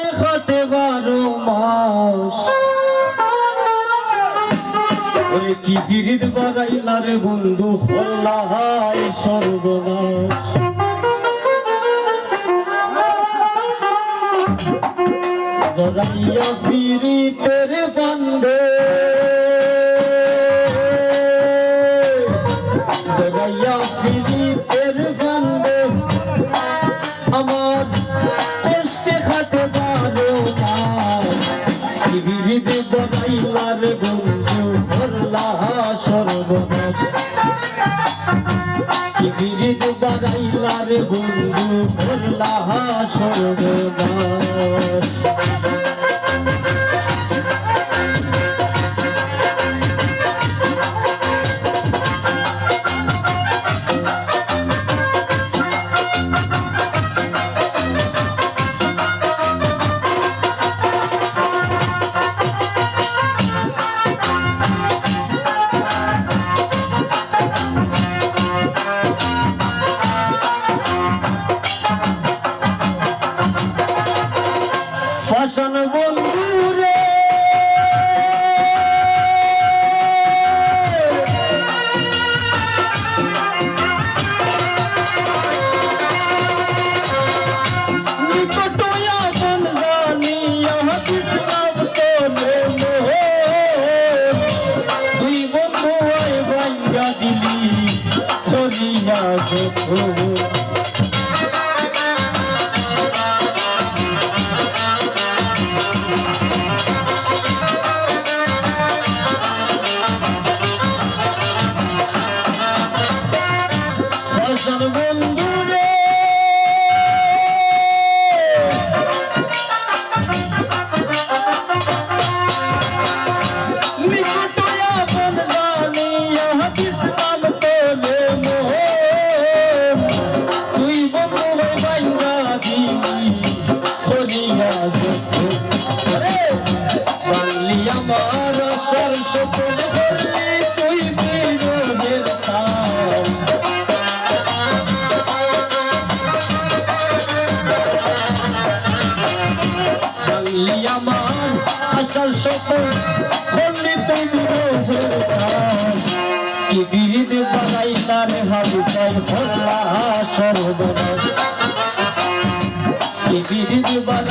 কষ্টে খাটে বারো মাস। ওরে কি ফিরিদ বাড়াইলার বন্ধু হল্লাহায় বিবিধ বাড়াইলার বন্ধু করলা সর্বনাশ। করিয়া আমার সর সপন করলি তুই বীরের সাম বাংলি আমার বানাইলার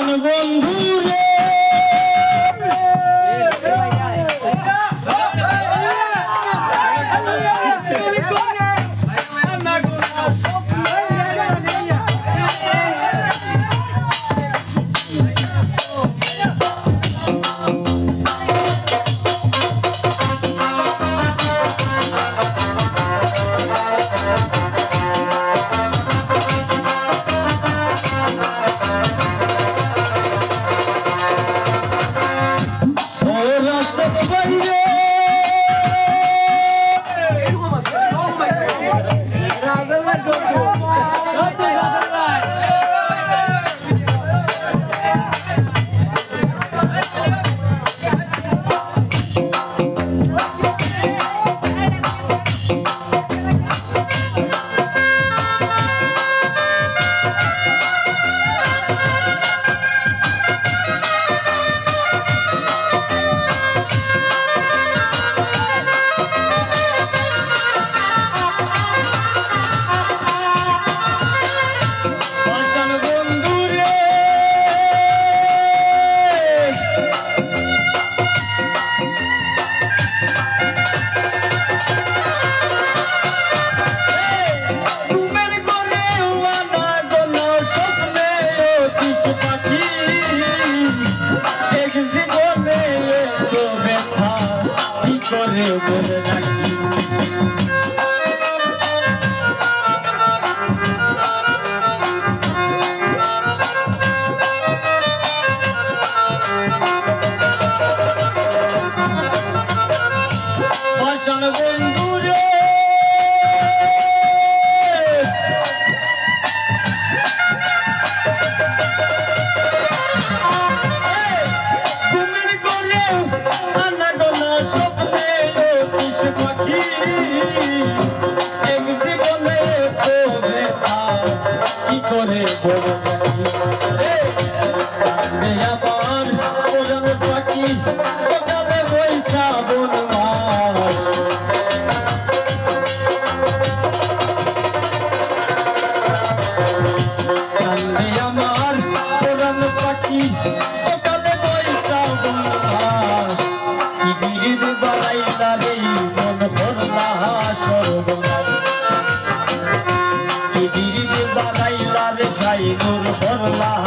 প্রাণ বন্ধু பிரதமர் রে সাই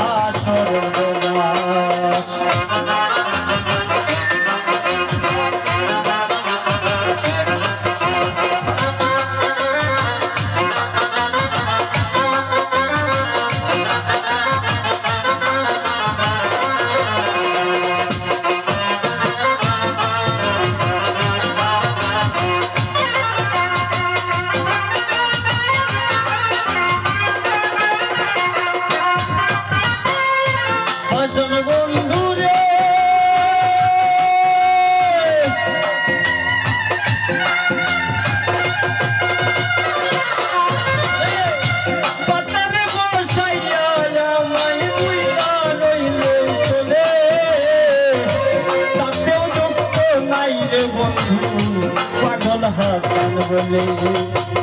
হাসান বলে।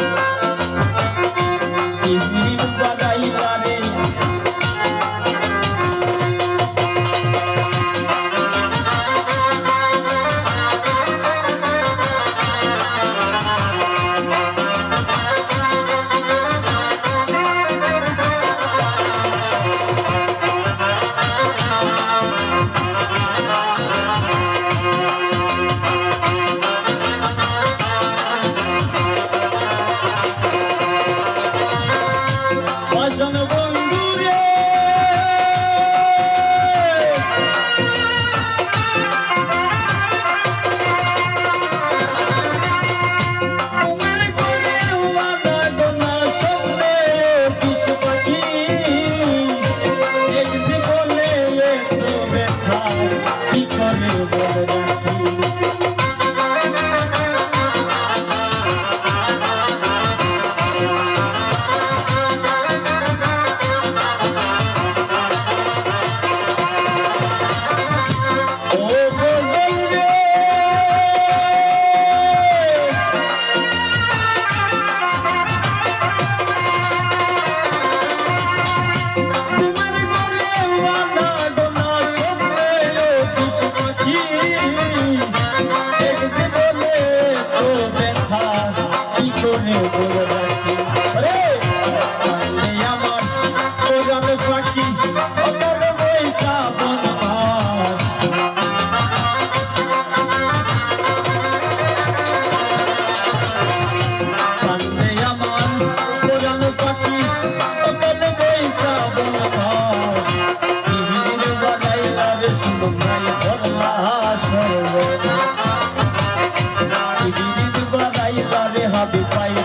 রে হাবি পাই